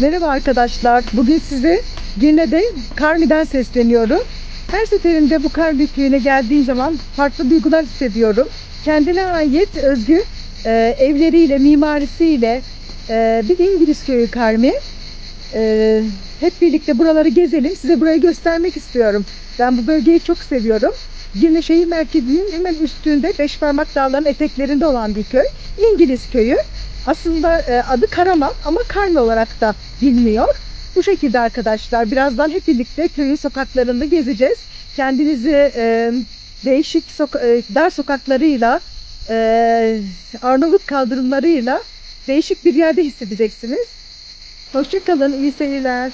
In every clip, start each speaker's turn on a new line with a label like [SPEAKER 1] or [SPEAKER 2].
[SPEAKER 1] Merhaba arkadaşlar. Bugün size Girne'de Karmi'den sesleniyorum. Her seferinde bu Karmi köyüne geldiğim zaman farklı duygular hissediyorum. Kendine ait özgü e, evleriyle, mimarisiyle e, bir İngiliz köyü Karmi. E, hep birlikte buraları gezelim. Size burayı göstermek istiyorum. Ben bu bölgeyi çok seviyorum. Girne şehir merkezinin hemen üstünde beş parmak dağların eteklerinde olan bir köy. İngiliz köyü. Aslında e, adı Karaman ama Karmi olarak da biliniyor. Bu şekilde arkadaşlar birazdan hep birlikte köyün sokaklarında gezeceğiz. Kendinizi e, değişik soka- e, dar sokaklarıyla e, Arnavut kaldırımlarıyla değişik bir yerde hissedeceksiniz. Hoşçakalın, iyi seyirler.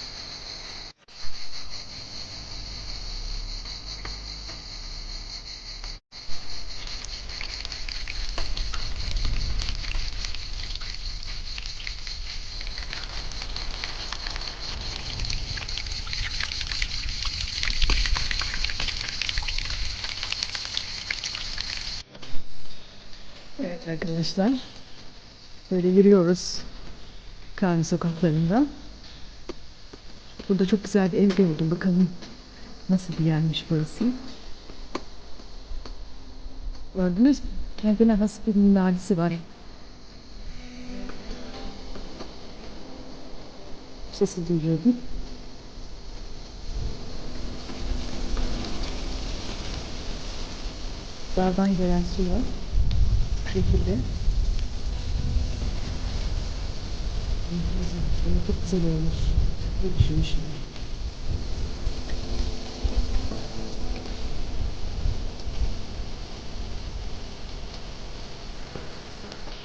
[SPEAKER 1] Evet arkadaşlar. Böyle yürüyoruz. Karmi sokaklarında. Burada çok güzel bir ev buldum. Bakalım nasıl bir yermiş burası. Gördünüz mü? Kendine has bir mimarisi var. Sesi duyuyordum. Dağdan gelen su var. Şekilde. Böyle Çok güzel olmuş. Ne düşünmüşüm.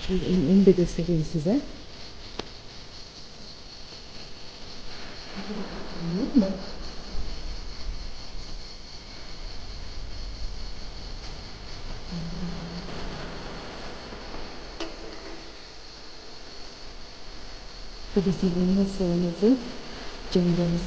[SPEAKER 1] Şimdi en de göstereyim size. Bu da sizin nasılınızı cemileniz,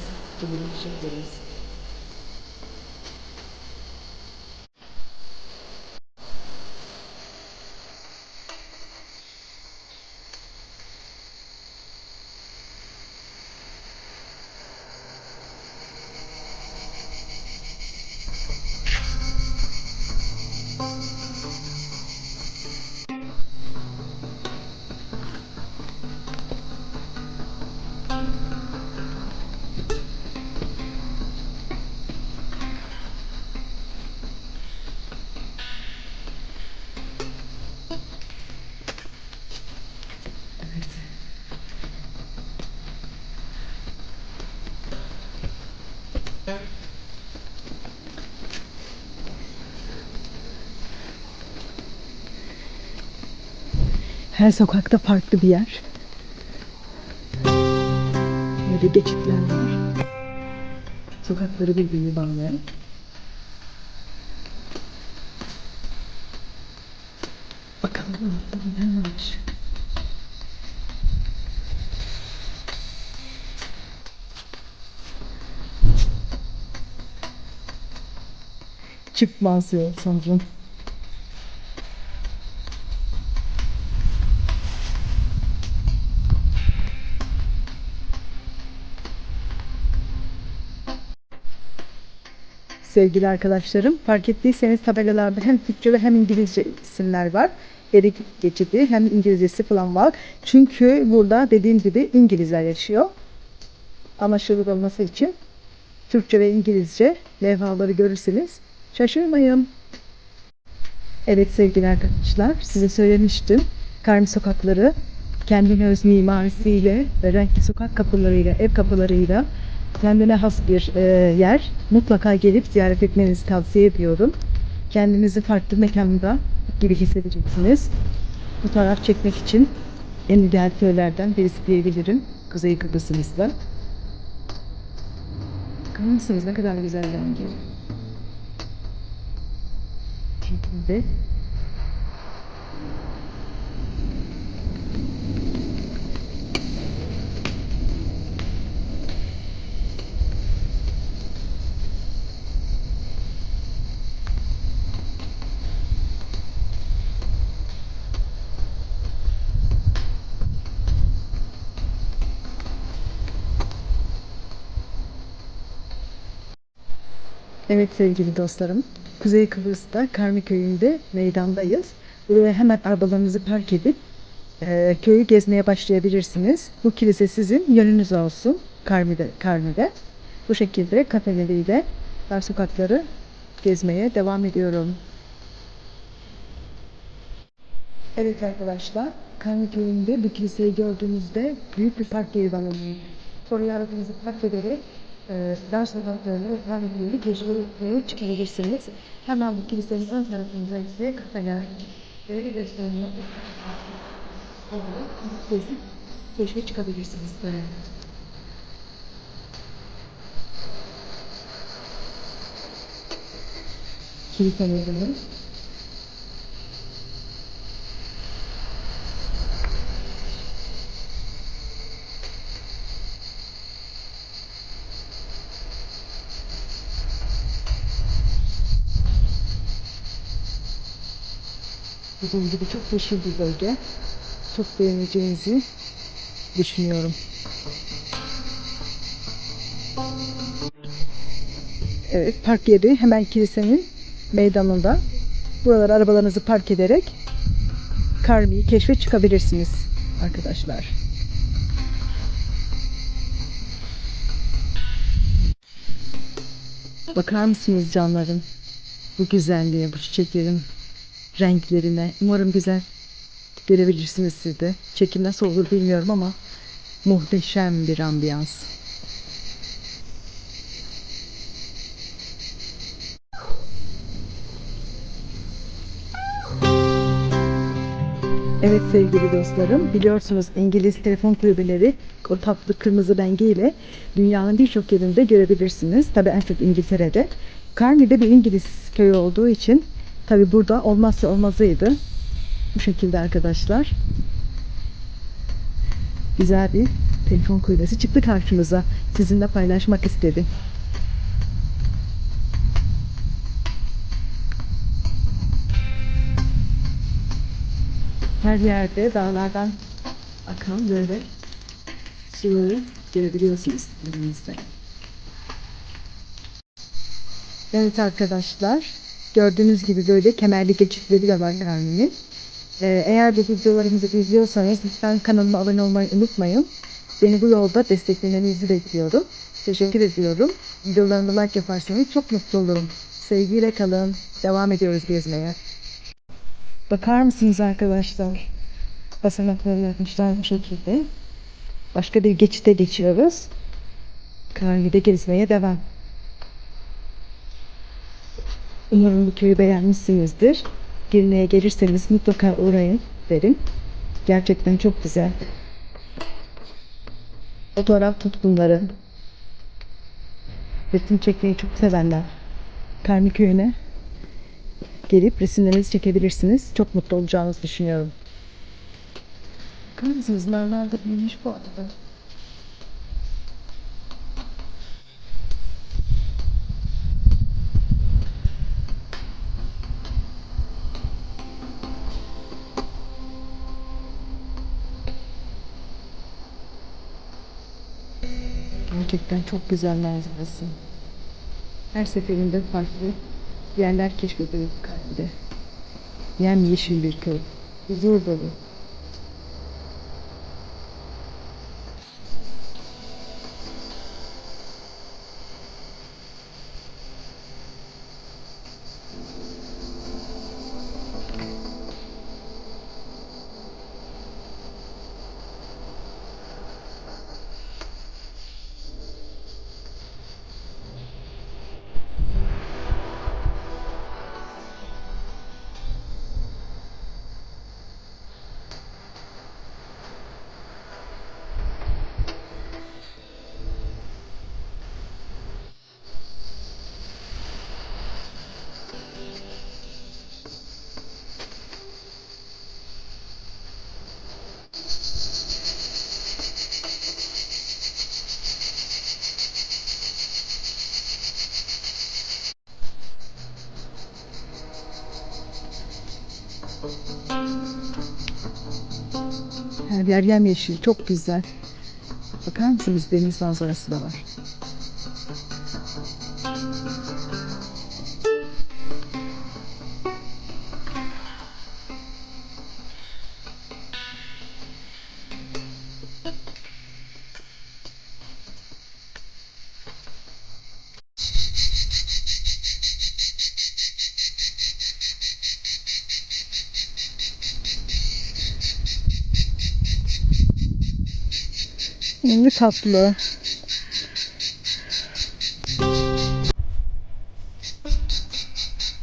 [SPEAKER 1] Her sokakta farklı bir yer. Böyle geçitler var. Sokakları birbirine bağlayan. Bakalım orada ne var. Çıkmaz yol sanırım. Sevgili arkadaşlarım, fark ettiyseniz tabelalarda hem Türkçe ve hem İngilizce isimler var. Erik geçidi hem İngilizcesi falan var. Çünkü burada dediğim gibi İngilizler yaşıyor. Anlaşılır olması için Türkçe ve İngilizce levhaları görürseniz şaşırmayın. Evet sevgili arkadaşlar, size söylemiştim. Karmi sokakları kendine öz mimarisiyle ve renkli sokak kapılarıyla, ev kapılarıyla kendine has bir e, yer. Mutlaka gelip ziyaret etmenizi tavsiye ediyorum. Kendinizi farklı mekanda gibi hissedeceksiniz. Fotoğraf çekmek için en ideal köylerden birisi diyebilirim. Kuzey Kıbrıs'ımızda. Bakar mısınız ne kadar güzel rengi. Şekilde. Evet sevgili dostlarım. Kuzey Kıbrıs'ta Karmi Köyü'nde meydandayız. Ve hemen arabalarınızı park edip e, köyü gezmeye başlayabilirsiniz. Bu kilise sizin yönünüz olsun Karmi'de. Karmi'de. Bu şekilde kafeleriyle dar sokakları gezmeye devam ediyorum. Evet arkadaşlar, Karmi Köyü'nde bu kiliseyi gördüğünüzde büyük bir park yeri var. Sonra aracınızı park ederek e, dar sokaklarını Karmi Köyü'nü keşfetmeye çıkabilirsiniz. Hemen bu kilisenin ön tarafında ise kafeler ve restoranlar olarak gezip keşfe çıkabilirsiniz. Böyle. Kiliselerimiz Dediğim gibi çok yeşil bir bölge. Çok beğeneceğinizi düşünüyorum. Evet, park yeri hemen kilisenin meydanında. Buralara arabalarınızı park ederek Karmi'yi keşfe çıkabilirsiniz arkadaşlar. Bakar mısınız canlarım? Bu güzelliğe, bu çiçeklerin renklerine. Umarım güzel görebilirsiniz siz de. Çekim nasıl olur bilmiyorum ama muhteşem bir ambiyans. Evet sevgili dostlarım, biliyorsunuz İngiliz telefon kulübeleri o tatlı kırmızı rengiyle dünyanın birçok yerinde görebilirsiniz. Tabi en çok İngiltere'de. Carney'de bir İngiliz köyü olduğu için tabi burada olmazsa olmazıydı. Bu şekilde arkadaşlar. Güzel bir telefon kulübesi çıktı karşımıza. Sizinle paylaşmak istedim. Her yerde dağlardan akan böyle suları görebiliyorsunuz elimizde. Evet arkadaşlar, gördüğünüz gibi böyle kemerli geçitleri de var Karmi'nin. Ee, eğer bu videolarımızı izliyorsanız lütfen kanalıma abone olmayı unutmayın. Beni bu yolda desteklemenizi bekliyorum. Teşekkür ediyorum. Videolarımı like yaparsanız çok mutlu olurum. Sevgiyle kalın. Devam ediyoruz gezmeye. Bakar mısınız arkadaşlar? Basamakları yapmışlar bu şekilde. Başka bir geçite geçiyoruz. Kargide gezmeye devam. Umarım bu köyü beğenmişsinizdir. Girne'ye gelirseniz mutlaka uğrayın derim. Gerçekten çok güzel. Fotoğraf tutkunları, resim çekmeyi çok sevenler. Karmi köyüne gelip resimlerinizi çekebilirsiniz. Çok mutlu olacağınızı düşünüyorum. Bakar mısınız? Mermer de büyümüş bu arada. Gerçekten çok güzel manzarası. Her seferinde farklı yerler keşfediyorum kalbide. Yem yeşil bir köy. Huzur dolu. Her yer yemyeşil, çok güzel. Bakar mısınız deniz manzarası da var. Ünlü tatlı.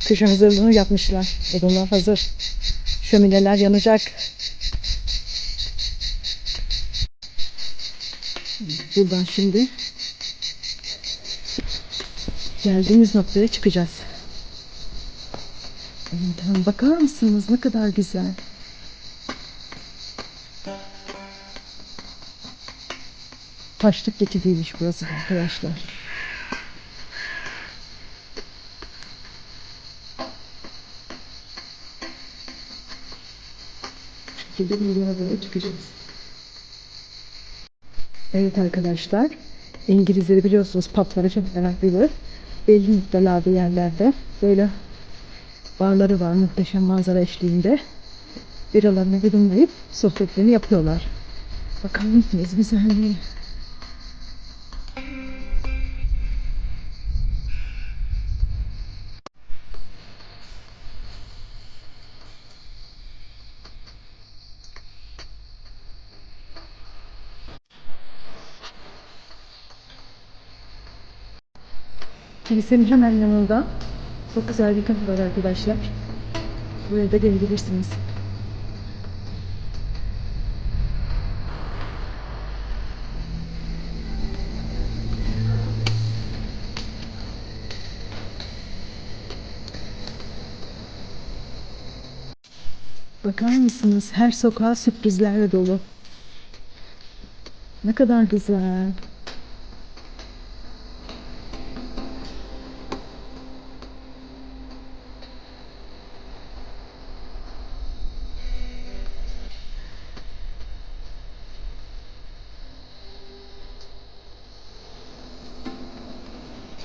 [SPEAKER 1] Kış hazırlığını yapmışlar. Odunlar hazır. Şömineler yanacak. Buradan şimdi geldiğimiz noktaya çıkacağız. Bakar mısınız ne kadar güzel. Taşlık geçidiymiş burası arkadaşlar. Şu şekilde bir yola böyle çıkacağız. Evet arkadaşlar. İngilizleri biliyorsunuz publara çok meraklıdır. Belli noktalarda yerlerde böyle barları var muhteşem manzara eşliğinde. Biralarını yudumlayıp sohbetlerini yapıyorlar. Bakar mısınız güzelliğe? Kilisenin hemen yanında çok güzel bir kafe var arkadaşlar. Buraya da gelebilirsiniz. Bakar mısınız? Her sokağa sürprizlerle dolu. Ne kadar güzel.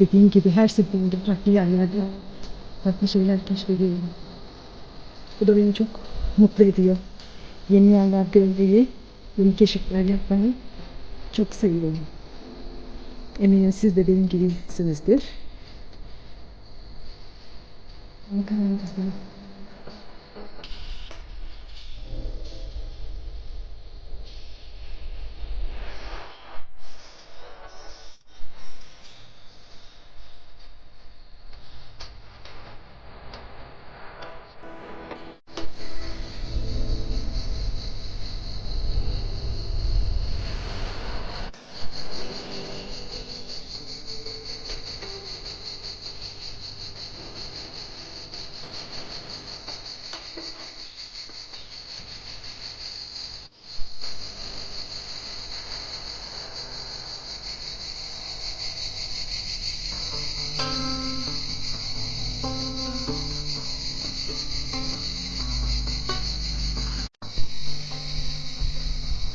[SPEAKER 1] Dediğim gibi her seferinde farklı yerlerde farklı şeyler keşfediyorum. Bu da beni çok mutlu ediyor. Yeni yerler görmeyi, yeni keşifler yapmayı çok seviyorum. Eminim siz de benim gibisinizdir. Ne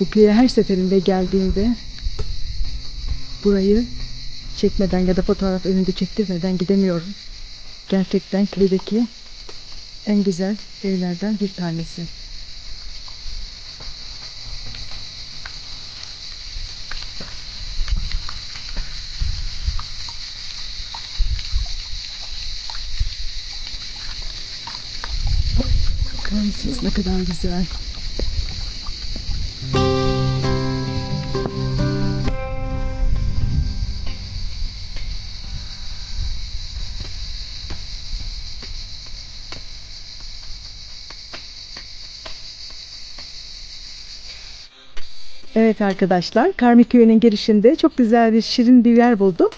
[SPEAKER 1] köye her seferinde geldiğimde burayı çekmeden ya da fotoğraf önünde çektirmeden gidemiyorum. Gerçekten köydeki en güzel evlerden bir tanesi. Bakar mısınız ne kadar güzel. Evet arkadaşlar, Karmik Köyü'nün girişinde çok güzel bir şirin bir yer buldum.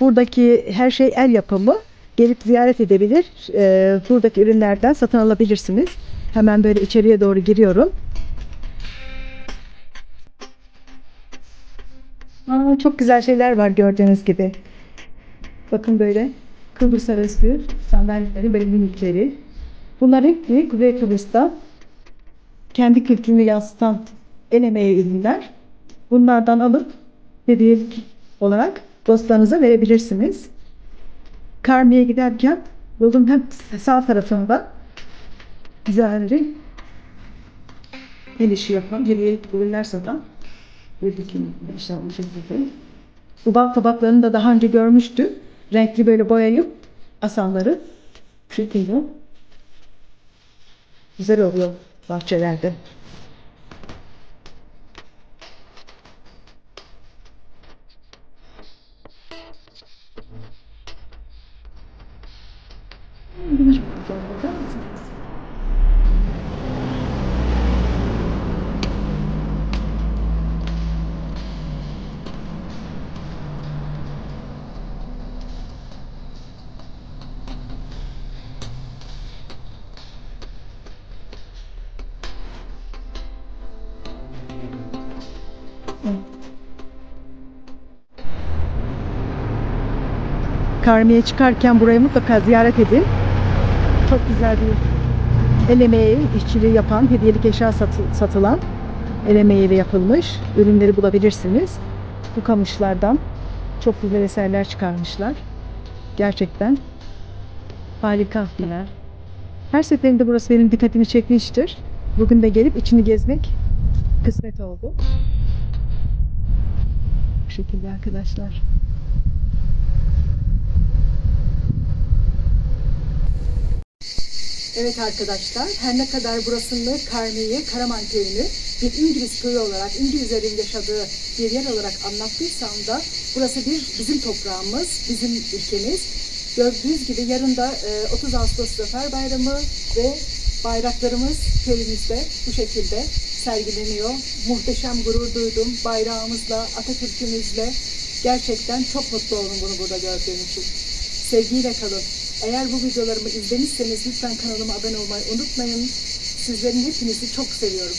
[SPEAKER 1] Buradaki her şey el yapımı. Gelip ziyaret edebilir. Ee, buradaki ürünlerden satın alabilirsiniz. Hemen böyle içeriye doğru giriyorum. Aa, çok güzel şeyler var gördüğünüz gibi. Bakın böyle Kıbrıs'a özgü sandalyeleri, böyle minikleri. Bunlar hep Kuzey Kıbrıs'ta kendi kültürünü yansıtan el emeği ürünler. Bunlardan alıp hediye olarak dostlarınıza verebilirsiniz. Karmi'ye giderken yolun hem sağ tarafında güzel bir el işi yapan hediye ürünler satan bir dikim inşallah bu şekilde. Bu bal tabaklarını da daha önce görmüştüm. Renkli böyle boyayıp asanları şekilde güzel oluyor bahçelerde. Karmiye çıkarken burayı mutlaka ziyaret edin. Çok güzel bir el emeği, işçiliği yapan, hediyelik eşya satı- satılan el emeğiyle yapılmış ürünleri bulabilirsiniz. Bu kamışlardan çok güzel eserler çıkarmışlar. Gerçekten harika. Her seferinde burası benim dikkatimi çekmiştir. Bugün de gelip içini gezmek kısmet oldu. Bu şekilde arkadaşlar. Evet arkadaşlar, her ne kadar burasını Karmiye, Karaman köyünü bir İngiliz köyü olarak, İngilizlerin yaşadığı bir yer olarak anlattıysam da burası bir bizim toprağımız, bizim ülkemiz. Gördüğünüz gibi yarın da e, 30 Ağustos Zafer Bayramı ve bayraklarımız köyümüzde bu şekilde sergileniyor. Muhteşem gurur duydum bayrağımızla, Atatürk'ümüzle. Gerçekten çok mutlu oldum bunu burada gördüğüm için. Sevgiyle kalın. Eğer bu videolarımı izlemişseniz lütfen kanalıma abone olmayı unutmayın. Sizlerin hepinizi çok seviyorum.